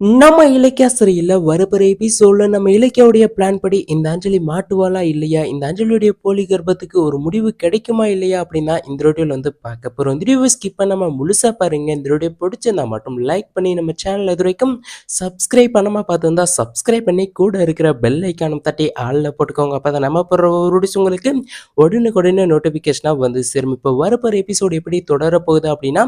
நம்ம இலக்கியா சரியில்ல வரப்போற எபிசோட்ல நம்ம இலக்கியாவுடைய பிளான் படி இந்த அஞ்சலி மாட்டுவாளா இல்லையா? இந்த அஞ்சலியுடைய போலி கர்ப்பத்துக்கு ஒரு முடிவு கிடைக்குமா இல்லையா? அப்படின்னா இந்த வீடியோல வந்து பார்க்க போறோம். இந்த வீடியோ ஸ்கிப் பண்ணாம முழுசா பாருங்க. இந்த ரோடியோ பிடிச்சிருந்தா மட்டும் லைக் பண்ணி நம்ம சேனல் இது வரைக்கும் சப்ஸ்கிரைப் பண்ணாம பார்த்துருந்தா சப்ஸ்கிரைப் பண்ணி கூட இருக்கிற பெல் ஐக்கானும் தட்டி ஆளில் போட்டுக்கோங்க. அப்போ நம்ம போடுற ஒரு உங்களுக்கு உடனுக்குடனே நோட்டிஃபிகேஷனாக வந்து சேரும். இப்போ வரப்போற எபிசோடு எப்படி தொடரப்போகுது அப்படின்னா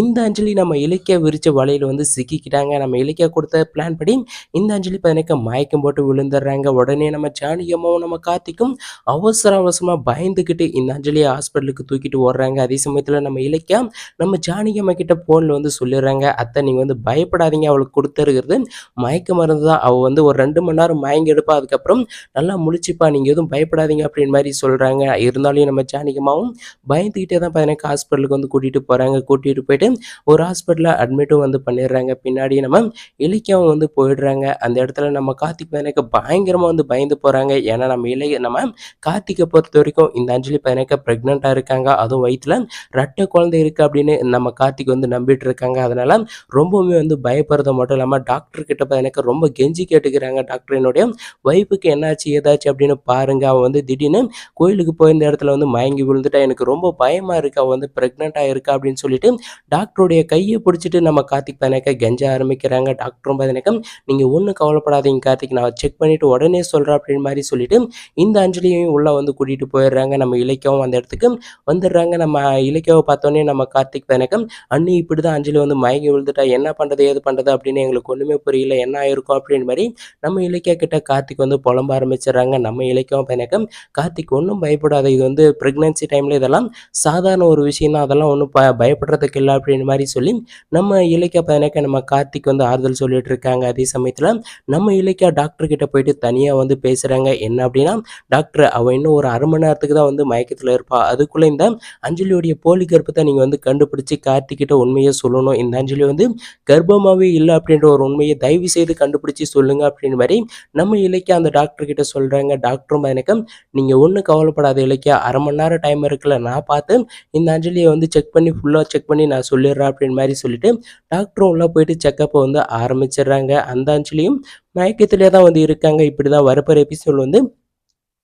இந்த அஞ்சலி நம்ம இலக்கிய விரிச்ச வலையில் வந்து சிக்கிக்கிட்டாங்க. நம்ம இலக்கிய கொடுத்த பிளான் படி இந்த அஞ்சலி பதினக்க மயக்கம் போட்டு விழுந்துடுறாங்க. உடனே நம்ம ஜானகியம்மாவும் நம்ம கார்த்திக்கும் அவசர அவசரமாக பயந்துக்கிட்டு இந்த அஞ்சலியை ஹாஸ்பிட்டலுக்கு தூக்கிட்டு ஓடுறாங்க. அதே சமயத்தில் நம்ம இலக்கியா நம்ம ஜானியம்மா கிட்ட ஃபோனில் வந்து சொல்லிடுறாங்க. அத்தை நீங்கள் வந்து பயப்படாதீங்க. அவளுக்கு கொடுத்துருக்கிறது மயக்க மருந்து தான். அவள் வந்து ஒரு ரெண்டு மணி நேரம் மயங்கி எடுப்பா. அதுக்கப்புறம் நல்லா முழிச்சுப்பா. நீங்கள் எதுவும் பயப்படாதீங்க அப்படின்னு மாதிரி சொல்கிறாங்க இருந்தாலும் நம்ம ஜானிகமாவும் பயந்துக்கிட்டே தான் பதினைக்கு ஹாஸ்பிட்டலுக்கு வந்து கூட்டிகிட்டு போகிறாங்க கூட்டிகிட்டு போயிட்டு ஒரு ஹாஸ்பிட்டலில் அட்மிட்டும் வந்து பண்ணிடுறாங்க. பின்னாடி நம்ம இலக்கியாவும் வந்து போயிடுறாங்க. அந்த இடத்துல நம்ம கார்த்திக் பதினேக்க பயங்கரமாக வந்து பயந்து போகிறாங்க ஏன்னா நம்ம இளைய நம்ம கார்த்திகை பொறுத்த வரைக்கும் இந்த அஞ்சலி பதினேக்க ப்ரெக்னெண்ட்டாக இருக்காங்க. அதுவும் வயிற்றில் ரெட்டை குழந்தை இருக்குது அப்படின்னு நம்ம கார்த்திக் வந்து நம்பிட்டு இருக்காங்க. அதனால் ரொம்பவுமே வந்து பயப்படுறது மட்டும் இல்லாமல் டாக்டர் கிட்ட பதினேக்க ரொம்ப கெஞ்சி கேட்டுக்கிறாங்க. டாக்டர் என்னுடைய ஒய்ஃபுக்கு என்னாச்சு ஏதாச்சு அப்படின்னு பாருங்க. அவன் வந்து திடீர்னு கோயிலுக்கு போயிருந்த இடத்துல வந்து மயங்கி விழுந்துட்டா. எனக்கு ரொம்ப பயமாக இருக்கு. அவள் வந்து ப்ரெக்னெண்ட்டாக இருக்கா அப்படின்னு சொல்லிட்டு டாக்டருடைய கையை பிடிச்சிட்டு நம்ம கார்த்திக் பதினேக்க கெஞ்ச ஆரம்பிக்கிறாங்க. டாக்டரும் பதினக்கம் நீங்கள் ஒன்றும் கவலைப்படாதீங்க கார்த்திக். நான் செக் பண்ணிவிட்டு உடனே சொல்கிறேன் அப்படின்னு மாதிரி சொல்லிட்டு இந்த அஞ்சலியையும் உள்ளே வந்து கூட்டிகிட்டு போயிடுறாங்க. நம்ம இலக்கியம் அந்த இடத்துக்கு வந்துடுறாங்க. நம்ம இலக்கியாவை பார்த்தோன்னே நம்ம கார்த்திக் பதினக்கம் அண்ணி இப்படி தான் அஞ்சலி வந்து மயங்கி விழுந்துட்டா என்ன பண்ணுறது ஏது பண்ணுறது அப்படின்னு எங்களுக்கு ஒன்றுமே புரியல. என்ன ஆயிருக்கும் அப்படின்னு மாதிரி நம்ம இலக்கியா கிட்ட கார்த்திக் வந்து புலம்ப ஆரம்பிச்சிடுறாங்க. நம்ம இலக்கியம் பதினக்கம் கார்த்திக் ஒன்றும் பயப்படாத. இது வந்து ப்ரெக்னன்சி டைமில் இதெல்லாம் சாதாரண ஒரு விஷயம் தான் அதெல்லாம் ஒன்றும் ப பயப்படுறதுக்கு இல்லை அப்படின்னு மாதிரி சொல்லி நம்ம இலக்கிய பதினக்க நம்ம கார்த்திக் வந்து ஆறுதல் சொல்லிட்டு இருக்காங்க அதே சமயத்தில் நம்ம இலக்கியா டாக்டர் கிட்ட போயிட்டு தனியாக வந்து பேசுகிறாங்க என்ன அப்படின்னா டாக்டர் அவள் இன்னும் ஒரு அரை மணி நேரத்துக்கு தான் வந்து மயக்கத்தில் இருப்பா. அதுக்குள்ளே இந்த அஞ்சலியோடைய போலி கர்ப்பத்தை நீங்கள் வந்து கண்டுபிடிச்சி கார்த்திக்கிட்ட உண்மையை சொல்லணும். இந்த அஞ்சலி வந்து கர்ப்பமாகவே இல்லை அப்படின்ற ஒரு உண்மையை தயவு செய்து கண்டுபிடிச்சி சொல்லுங்க அப்படின்னு மாதிரி நம்ம இலக்கியா அந்த டாக்டர் கிட்ட சொல்கிறாங்க டாக்டரும் எனக்கு நீங்கள் ஒன்றும் கவலைப்படாத இலக்கியா அரை மணி நேரம் டைம் இருக்குல்ல நான் பார்த்து இந்த அஞ்சலியை வந்து செக் பண்ணி ஃபுல்லாக செக் பண்ணி நான் சொல்லிடுறேன் அப்படின்னு மாதிரி சொல்லிட்டு டாக்டரும் உள்ளே போயிட்டு செக்கப்பை வந்து ஆரம்பிச்சிடுறாங்க. அந்த அஞ்சலியும் மயக்கத்திலே தான் வந்து இருக்காங்க. இப்படி தான் வரப்போகிற எபிசோட் வந்து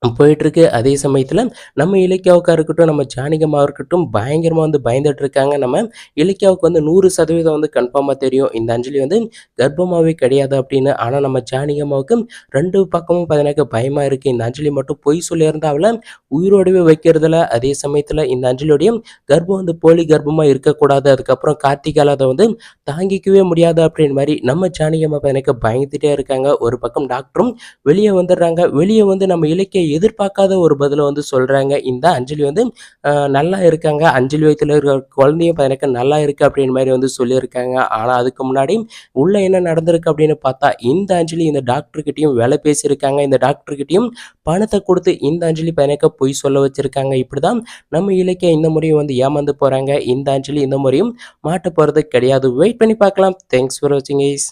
போயிட்டுருக்கு. அதே சமயத்தில் நம்ம இலக்கியாவுக்காக இருக்கட்டும் நம்ம ஜானகமாக இருக்கட்டும் பயங்கரமாக வந்து பயந்துட்டு இருக்காங்க நம்ம இலக்கியாவுக்கு வந்து நூறு சதவீதம் வந்து கன்ஃபார்மாக தெரியும். இந்த அஞ்சலி வந்து கர்ப்பமாகவே கிடையாது அப்படின்னு. ஆனால் நம்ம ஜானகம்மாவுக்கு ரெண்டு பக்கமும் பார்த்தீங்கன்னாக்க பயமாக இருக்குது இந்த அஞ்சலி மட்டும் பொய் சொல்லியிருந்தா அவளை உயிரோடவே வைக்கிறதுல அதே சமயத்தில் இந்த அஞ்சலியோடைய கர்ப்பம் வந்து போலி கர்ப்பமாக இருக்கக்கூடாது. அதுக்கப்புறம் கார்த்திகால அதை வந்து தாங்கிக்கவே முடியாது அப்படின்னு மாதிரி நம்ம ஜானகம்மா பார்த்தீங்கன்னாக்க பயந்துட்டே இருக்காங்க. ஒரு பக்கம் டாக்டரும் வெளியே வந்துடுறாங்க. வெளியே வந்து நம்ம இலக்கிய எதிர்பார்க்காத ஒரு பதிலை வந்து சொல்கிறாங்க இந்த அஞ்சலி வந்து நல்லா இருக்காங்க. அஞ்சலி வயத்தில் இருக்கிற குழந்தையும் எனக்கு நல்லா இருக்குது அப்படின்னு மாதிரி வந்து சொல்லியிருக்காங்க. ஆனால் அதுக்கு முன்னாடி உள்ளே என்ன நடந்திருக்கு அப்படின்னு பார்த்தா இந்த அஞ்சலி இந்த டாக்டர்கிட்டையும் வேலை பேசியிருக்காங்க. இந்த டாக்டர்கிட்டையும் பணத்தை கொடுத்து இந்த அஞ்சலி எனக்கு பொய் சொல்ல வச்சுருக்காங்க. இப்படி தான் நம்ம இலக்கிய இந்த முறையும் வந்து ஏமாந்து போகிறாங்க இந்த அஞ்சலி இந்த முறையும் மாட்ட போகிறது கிடையாது. வெயிட் பண்ணி பார்க்கலாம். தேங்க்ஸ் ஃபார் வாட்சிங் ஐஸ்